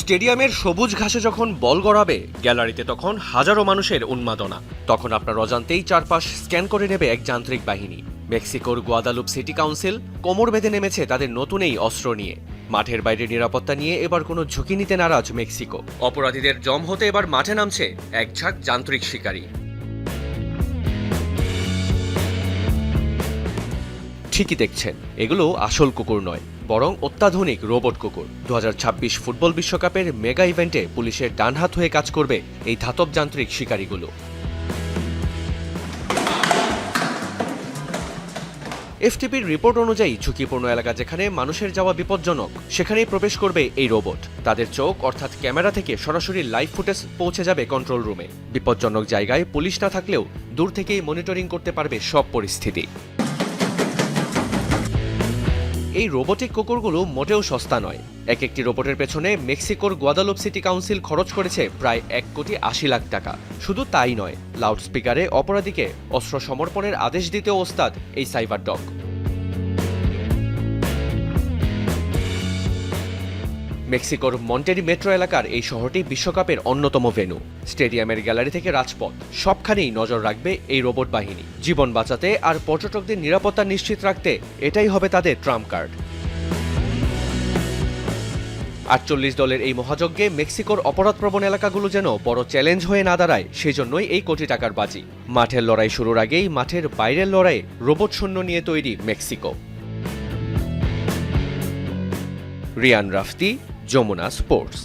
স্টেডিয়ামের সবুজ ঘাসে যখন বল গড়াবে, গ্যালারিতে তখন হাজারো মানুষের উন্মাদনা। তখন আপনার অজান্তেই চারপাশ স্ক্যান করে নেবে এক যান্ত্রিক বাহিনী। মেক্সিকোর গোয়াদালুপ সিটি কাউন্সিল কোমর বেঁধে নেমেছে তাদের নতুন এই অস্ত্র নিয়ে। মাঠের বাইরে নিরাপত্তা নিয়ে এবার কোনো ঝুঁকি নিতে নারাজ মেক্সিকো। অপরাধীদের জম হতে এবার মাঠে নামছে এক ঝাঁক যান্ত্রিক শিকারী। ঠিকই দেখছেন, এগুলো আসল কুকুর নয়। বরং অত্যাধুনিক রোবট কুকুর। দু হাজার ছাব্বিশ ফুটবল বিশ্বকাপের মেগা ইভেন্টে পুলিশের ডানহাত হয়ে কাজ করবে এই ধাতব যান্ত্রিক শিকারীগুলো। এফটিপির রিপোর্ট অনুযায়ী ঝুঁকিপূর্ণ এলাকা যেখানে মানুষের যাওয়া বিপজ্জনক, সেখানেই প্রবেশ করবে এই রোবট। তাদের চোখ অর্থাৎ ক্যামেরা থেকে সরাসরি লাইভ ফুটেজ পৌঁছে যাবে কন্ট্রোল রুমে। বিপজ্জনক জায়গায় পুলিশ না থাকলেও দূর থেকেই মনিটরিং করতে পারবে সব পরিস্থিতি। এই রোবোটিক কুকুরগুলো মোটেও সস্তা নয়। এক একটি রোবটের পেছনে মেক্সিকোর গোয়াদালোপ সিটি কাউন্সিল খরচ করেছে প্রায় এক কোটি আশি লাখ টাকা। শুধু তাই নয়, লাউডস্পিকারে অপরাধীকে অস্ত্র সমর্পণের আদেশ দিতে ওস্তাদ এই সাইবার ডগ। মেক্সিকোর মন্টেরি মেট্রো এলাকার এই শহরটি বিশ্বকাপের অন্যতম ভেন্যু। স্টেডিয়ামের গ্যালারি থেকে রাজপথ। সবখানেই নজর রাখবে এই রোবট বাহিনী। জীবন বাঁচাতে আর পর্যটকদের নিরাপত্তা নিশ্চিত রাখতে এটাই হবে তাদের ট্রাম্প কার্ড। আটচল্লিশ দলের এই মহাযজ্ঞে মেক্সিকোর অপরাধপ্রবণ এলাকাগুলো যেন বড় চ্যালেঞ্জ হয়ে না দাঁড়ায়, সেজন্যই এই কোটি টাকার বাজি। মাঠের লড়াই শুরুর আগেই মাঠের বাইরের লড়াই রোবট শূন্য নিয়ে তৈরি মেক্সিকো। রিয়ান রাফতি যমুনা স্পোর্টস।